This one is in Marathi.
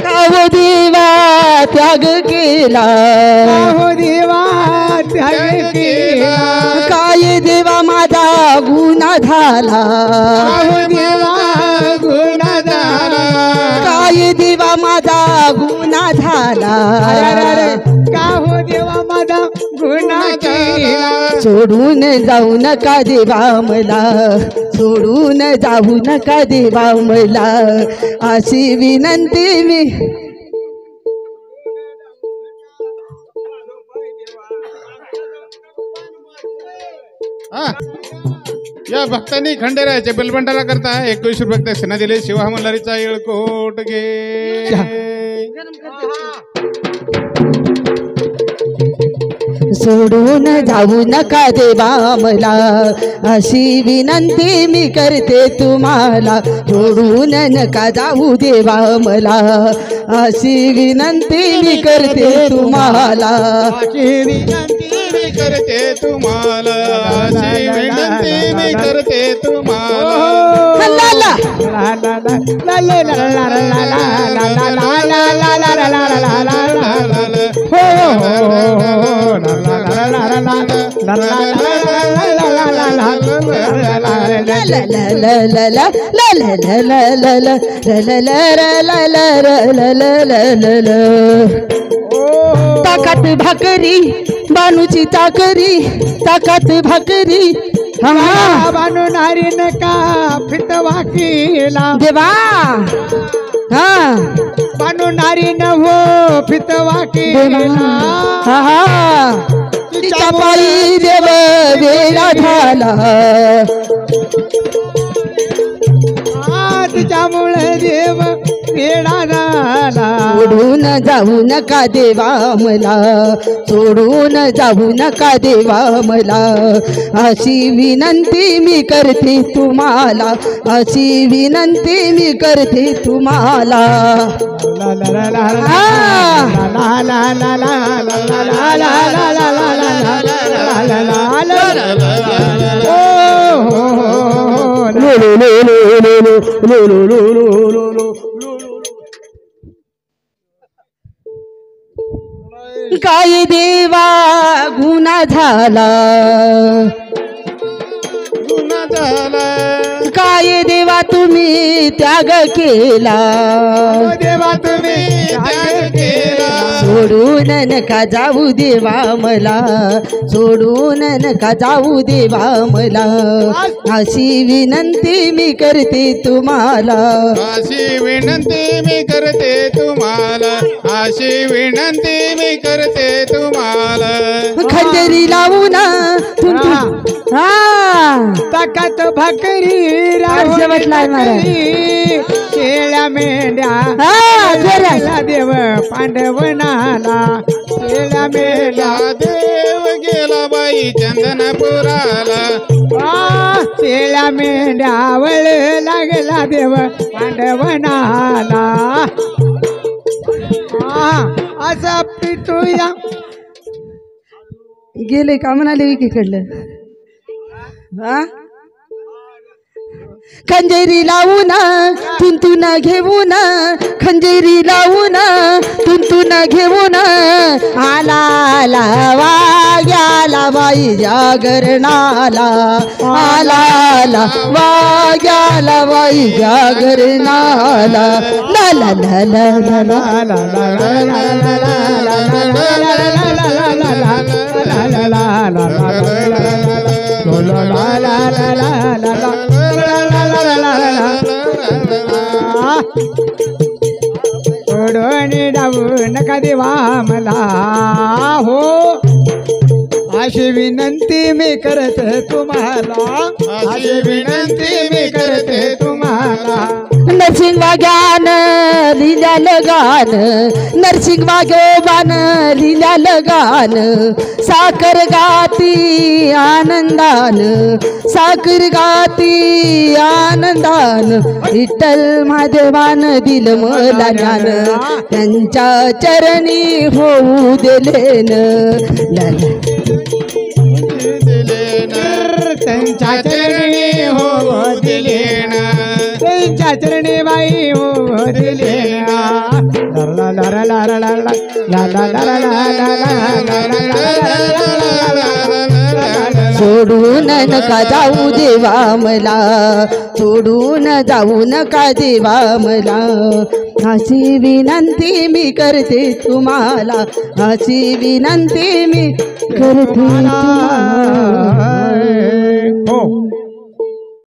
काव देवा त्याग केला. देवा त्याग केला. काय देवा माझा गुन्हा झाला. देवा गुन्हा झाला. काय देवा माझा गुन्हा झाला. का हो देवा माझा गुन्हा केला. सोडून जाऊ नका देवा मला. सोडून जाऊ नका देवा मला. अशी विनंती मी हा. या भक्तांनी खंडेरायाच्या बेलबंडाला करता. एकवीस रुपये दक्षिणा दिले. शिवा मल्हारीचा येळकोट घे. सोडून जाऊ नका देवा मला अशी विनंती मी करते तुम्हाला सोडून नका जाऊ देवा मला अशी विनंती मी करते तुम्हाला करते तुम्हाला विनंती मी करते तुम्हाला ताकात भाकरी बानूची चाकरी ताकात भाकरी। हा। बानू नारी नका फितवा केला। देवा। हा। बानू नारी न हो फितवा केला। हा हा। तिच्या पायी देव वेळा झाला. तिच्यामुळे देव झाला सोडून जाऊ नका देवा मला सोडून जाऊ नका देवा मला अशी विनंती मी करते तुम्हाला अशी विनंती मी करते तुम्हाला ला ला ला ला ला हा. ला काय देवा गुन्हा झाला. झाला काय देवा तुम्ही त्याग केला? देवा तुम्ही त्याग केला? सोडून नका जाऊ देवा मला. सोडून नका जाऊ देवा मला. अशी विनंती मी करते तुम्हाला. अशी विनंती मी करते तुम्हाला. अशी विनंती मी करते तुम्हाला. खंजरी लावून तुम हा. ताकात भाकरी शेळ्या मेंढ्या. गेला देव पांडवनाला. शेळ्या मेंढ्या. देव गेला बाई चंदनपुराला. आ, शेळ्या मेंढ्या वळ लागला देव पांडवनाला. आ, असा पिटूया. गेले का म्हणाले एकीकडलं? हा? खंजेरी लावून तुंतून घेऊन खंजेरी लावून तुंतून घेऊन आला आला वाग्याला बाई जागरणाला आला आला वाग्याला बाई जागरणाला ला ला ला ला ला ला ओढणी डावू नका देवा मला हो. अशी विनंती मी करते तुम्हाला. अशी विनंती मी करते तुम्हाला. नरसिंग वाग्यान लिहिल्यालं गान नरसिंग वागोबान लिहिल्यालं गान साखर गाती आनंदान साखर गाती आनंदान विठ्ठल महादेवान दिलं मला ज्ञान त्यांच्या चरणी होऊ दिले न ला ला. त्यांच्या चरणी हो दिले सोडून नका जाऊ देवा मला. सोडून जाऊ नका देवा मला. अशी विनंती मी करते तुम्हाला. अशी विनंती मी करते तुम्हाला.